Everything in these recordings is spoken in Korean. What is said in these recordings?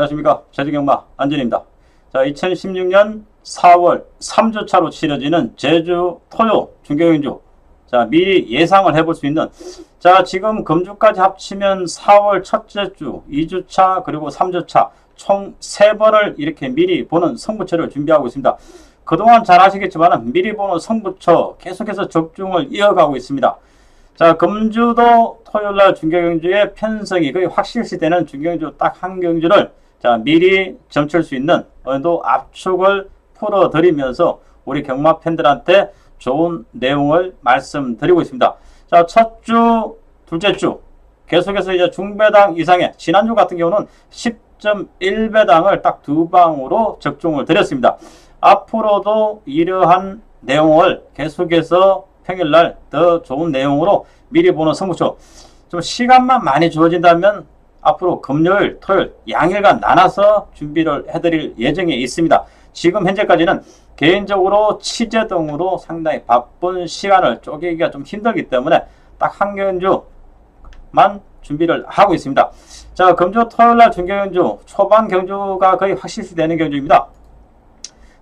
안녕하십니까. 제주경마 안진입니다. 자, 2016년 4월 3주차로 치러지는 제주 토요 중경주. 자, 미리 예상을 해볼 수 있는. 자, 지금 금주까지 합치면 4월 첫째 주, 2주차, 그리고 3주차 총 3번을 이렇게 미리 보는 성부처를 준비하고 있습니다. 그동안 잘 아시겠지만 미리 보는 성부처 계속해서 적중을 이어가고 있습니다. 자, 금주도 토요일날 중경주의 편성이 거의 확실시 되는 중경주 딱 한 경주를 자, 미리 점칠 수 있는 어느 정도 압축을 풀어드리면서 우리 경마 팬들한테 좋은 내용을 말씀드리고 있습니다. 자, 첫 주, 둘째 주 계속해서 이제 중배당 이상의 지난주 같은 경우는 10.1배당을 딱 두 방으로 적중을 드렸습니다. 앞으로도 이러한 내용을 계속해서 평일날 더 좋은 내용으로 미리 보는 성부초 좀 시간만 많이 주어진다면 앞으로 금요일, 토요일 양일간 나눠서 준비를 해드릴 예정에 있습니다. 지금 현재까지는 개인적으로 취재 등으로 상당히 바쁜 시간을 쪼개기가 좀 힘들기 때문에 딱 한 경주만 준비를 하고 있습니다. 자, 금주 토요일 날 중경주 초반 경주가 거의 확실시 되는 경주입니다.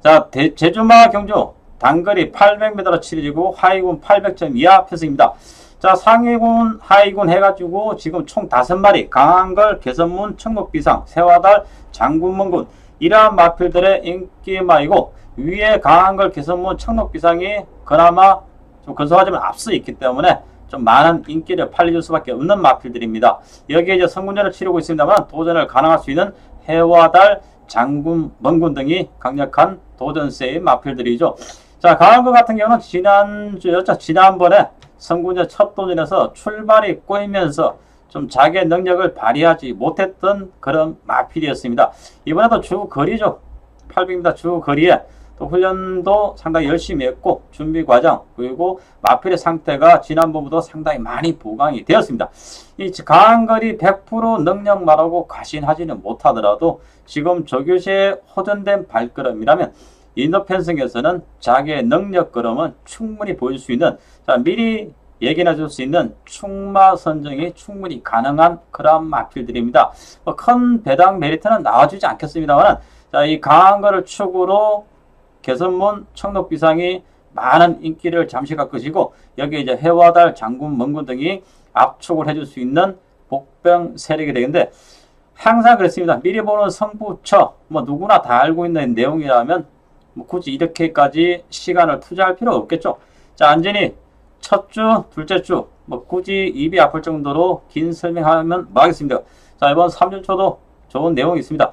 자, 대, 제주마 경주 단거리 800m로 치러지고 하이군 800점 이하 편승입니다. 자, 상위군, 하위군 해가지고 지금 총 5마리 강한걸, 개선문, 청록비상, 세화달, 장군문군 이러한 마필들의 인기마이고 위에 강한걸, 개선문, 청록비상이 그나마 좀 근소하지만 앞서 있기 때문에 좀 많은 인기를 팔려줄 수밖에 없는 마필들입니다. 여기에 이제 성군전을 치르고 있습니다만 도전을 가능할 수 있는 해와달, 장군, 먼군 등이 강력한 도전세의 마필들이죠. 자, 것 같은 경우는 지난주였죠. 지난번에 성군전 첫 도전에서 출발이 꼬이면서 좀 자기의 능력을 발휘하지 못했던 그런 마필이었습니다. 이번에도 주 거리죠. 800m 주 거리에 또 훈련도 상당히 열심히 했고 준비 과정 그리고 마필의 상태가 지난번보다 상당히 많이 보강이 되었습니다. 이 강한 거리 100% 능력 말하고 과신하지는 못하더라도 지금 조교시에 호전된 발걸음이라면 인도 편성에서는 자기의 능력 걸음은 충분히 보일 수 있는 자 미리 얘기해 줄수 있는 충마 선정이 충분히 가능한 그러한 마필들입니다. 뭐 큰 배당 메리트는 나와주지 않겠습니다만 자이 강한 거를 축으로 개선문 청록비상이 많은 인기를 잠시 갈 것이고 여기 이제 해와 달 장군 먼군 등이 압축을 해줄 수 있는 복병 세력이 되는데 항상 그렇습니다. 미리 보는 성부처 뭐 누구나 다 알고 있는 내용이라면 뭐 굳이 이렇게까지 시간을 투자할 필요 없겠죠. 자, 안전히 첫 주, 둘째 주, 뭐 굳이 입이 아플 정도로 긴 설명하면 뭐 하겠습니다. 자, 이번 3주초도 좋은 내용이 있습니다.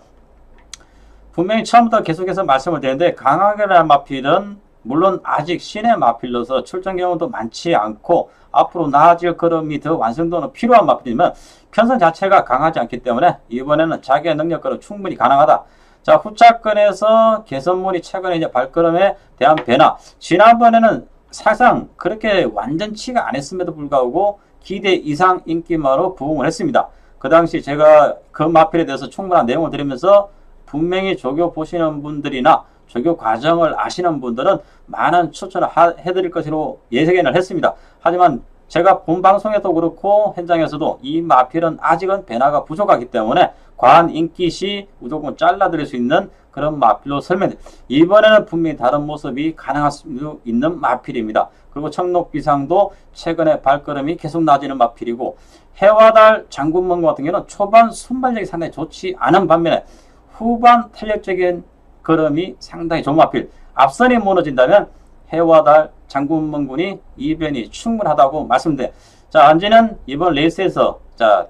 분명히 처음부터 계속해서 말씀을 드렸는데 강하게라는 마필은 물론 아직 신의 마필로서 출전 경우도 많지 않고 앞으로 나아질 걸음이 더 완성도는 필요한 마필이지만 편성 자체가 강하지 않기 때문에 이번에는 자기의 능력으로 충분히 가능하다. 자, 후차권에서 개선문이 최근에 이제 발걸음에 대한 변화. 지난번에는 사실상 그렇게 완전치가 안 했음에도 불구하고 기대 이상 인기마로 부응을 했습니다. 그 당시 제가 그 마필에 대해서 충분한 내용을 드리면서 분명히 조교 보시는 분들이나 조교 과정을 아시는 분들은 많은 추천을 하, 해드릴 것으로 예상을 했습니다. 하지만 제가 본 방송에도 그렇고 현장에서도 이 마필은 아직은 변화가 부족하기 때문에 과한 인기 시 무조건 잘라드릴 수 있는 그런 마필로 설명. 이번에는 분명히 다른 모습이 가능할 수 있는 마필입니다. 그리고 청록비상도 최근에 발걸음이 계속 낮아지는 마필이고 해와 달 장군문고 같은 경우는 초반 순발력이 상당히 좋지 않은 반면에 후반 탄력적인 걸음이 상당히 좋은 마필. 앞선이 무너진다면 해와 달 장군문군이 이변이 충분하다고 말씀드려. 자, 안지는 이번 레이스에서 자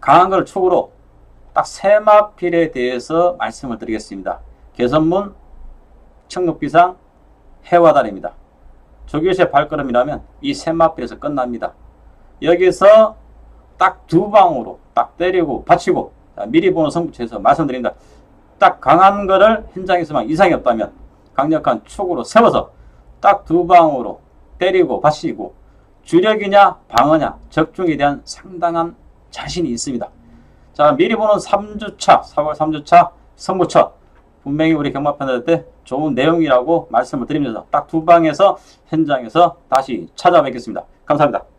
강한 걸 축으로 딱 세 마필에 대해서 말씀을 드리겠습니다. 개선문, 청록비상, 해와달입니다. 조교시의 발걸음이라면 이 세 마필에서 끝납니다. 여기서 딱 두 방으로 딱 때리고 받치고 자, 미리 보는 성부처에서 말씀드립니다. 딱 강한 거를 현장에서만 이상이 없다면 강력한 축으로 세워서 딱 두 방으로 때리고 받치고 주력이냐 방어냐 적중에 대한 상당한 자신이 있습니다. 자 미리 보는 3주차 4월 3주차 선부처 분명히 우리 경마팬들한테 좋은 내용이라고 말씀을 드리면서 딱 두 방에서 현장에서 다시 찾아뵙겠습니다. 감사합니다.